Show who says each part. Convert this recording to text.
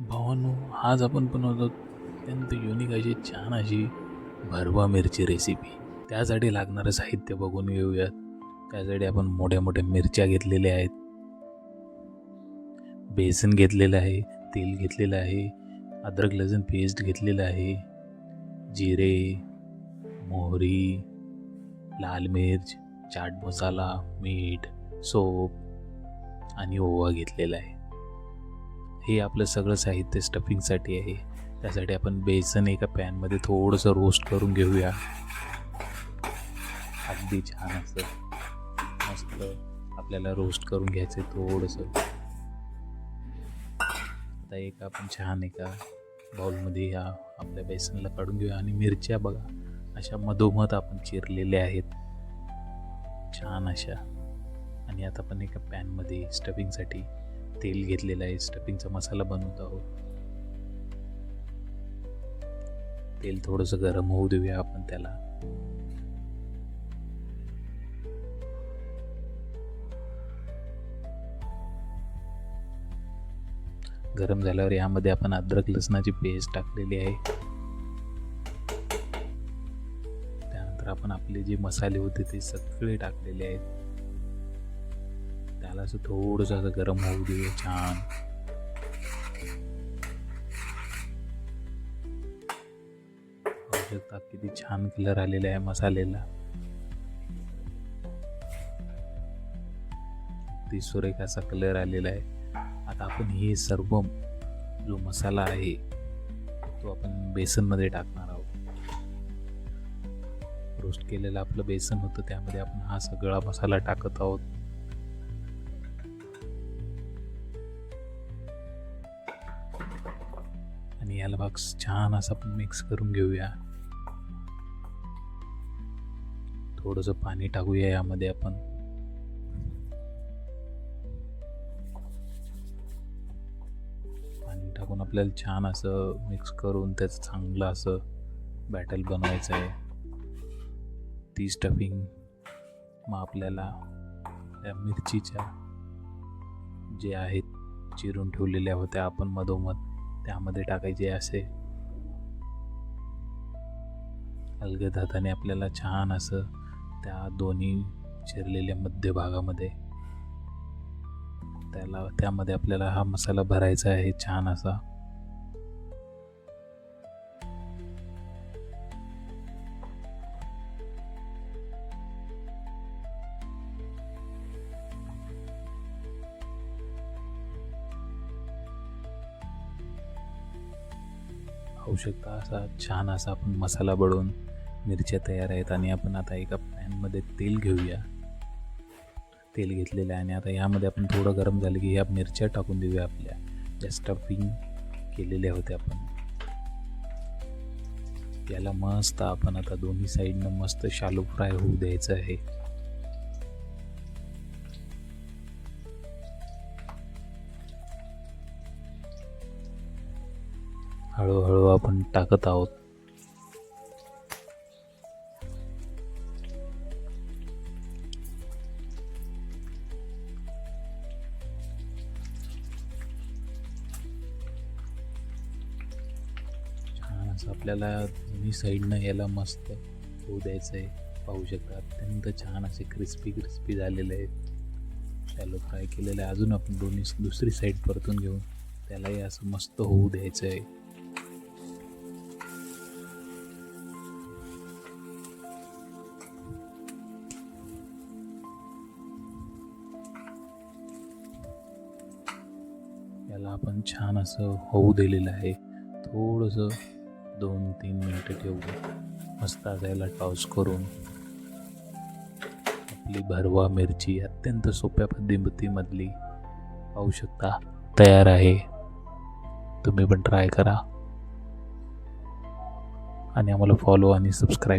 Speaker 1: भावांनो आज आपण बनवतो अत्यंत युनिक अशी छान अशी भरवा मिरची रेसिपी त्यासाठी लागणारं साहित्य बघून घेऊयात. त्यासाठी आपण मोठ्या मोठ्या मिरच्या घेतलेल्या आहेत. बेसन घेतलेलं आहे तेल घेतलेलं आहे अद्रक लसूण पेस्ट घेतलेलं आहे जिरे मोहरी लाल मिर्च चाट मसाला मीठ सोप आणि ओवा घेतलेला आहे. हे आपलं सगळं साहित्य स्टफिंगसाठी आहे. त्यासाठी आपण बेसन एका पॅनमध्ये थोडंसं रोस्ट करून घेऊया. अगदी छान असं. मस्त आपल्याला रोस्ट करून घ्यायचं आहे थोडंसं. आता एक आपण छान एका बाउलमध्ये ह्या आपल्या बेसनला काढून घेऊया आणि मिरच्या बघा अशा मधोमध आपण चिरलेल्या आहेत. छान अशा. आणि आता आपण एका पॅनमध्ये स्टफिंगसाठी तेल घेतलेलं आहे स्टफिंगचा मसाला बनवत आहोत. तेल थोडंसं गरम होऊ देऊया आपण त्याला. गरम झाल्यावर यामध्ये आपण अद्रक लसणाची पेस्ट टाकलेली आहे. त्यानंतर आपण आपले जे मसाले होते ते सगळे टाकलेले आहेत. त्याला असं थोडंसं असं गरम होऊ दे छान. पाहू शकतात किती छान कलर आलेला आहे मसाल्याला. ती सुरेख असा कलर आलेला आहे. आता आपण हे सर्व जो मसाला आहे तो आपण बेसनमध्ये टाकणार आहोत. रोस्ट केलेलं आपलं बेसन होतं त्यामध्ये आपण हा सगळा मसाला टाकत आहोत. आणि याला छान असं आपण मिक्स करून घेऊया. थोडंसं पाणी टाकूया यामध्ये आपण. पाणी टाकून आपल्याला छान असं मिक्स करून त्याचं चांगलं असं बॅटल बनवायचं आहे ती स्टफिंग मग आपल्याला त्या मिरचीच्या जे आहेत चिरून ठेवलेल्या होत्या आपण मधोमध. त्यामध्ये टाकायचे असे. अलगद हाताने आपल्याला छान असं त्या दोन्ही चिरलेल्या मध्यभागामध्ये त्याला त्यामध्ये आपल्याला हा मसाला भरायचा आहे छान असा. खाऊ शकता. असा छान असा आपण मसाला बडवून मिरच्या तयार आहेत आणि आपण आता एका पॅनमध्ये तेल घेऊया. तेल घेतलेलं आहे आणि आता यामध्ये आपण थोडं गरम झालं की ह्या मिरच्या टाकून देऊया आपल्या. ज्या स्टफिंग केलेल्या होत्या आपण. त्याला मस्त आपण आता दोन्ही साईडनं मस्त शालो फ्राय होऊ द्यायचं आहे. हळूहळू आपण टाकत आहोत. छान असं आपल्याला दोन्ही साईडनं याला मस्त होऊ द्यायचं आहे पाहू शकता अत्यंत छान असे क्रिस्पी क्रिस्पी झालेले आहेत. त्याला फ्राय केलेलं आहे. अजून आपण दोन्ही दुसरी साईड परतून घेऊन त्यालाही असं मस्त होऊ द्यायचं आहे त्याला आपण छान असं होऊ दिलेलं आहे. थोडंसं दोन तीन मिनटं ठेवू मस्त असायला टॉस करून आपली भरवा मिरची अत्यंत सोप्या पद्धतीमधली पाहू शकता तयार आहे. तुम्ही पण ट्राय करा. आणि आम्हाला फॉलो आणि सबस्क्राईब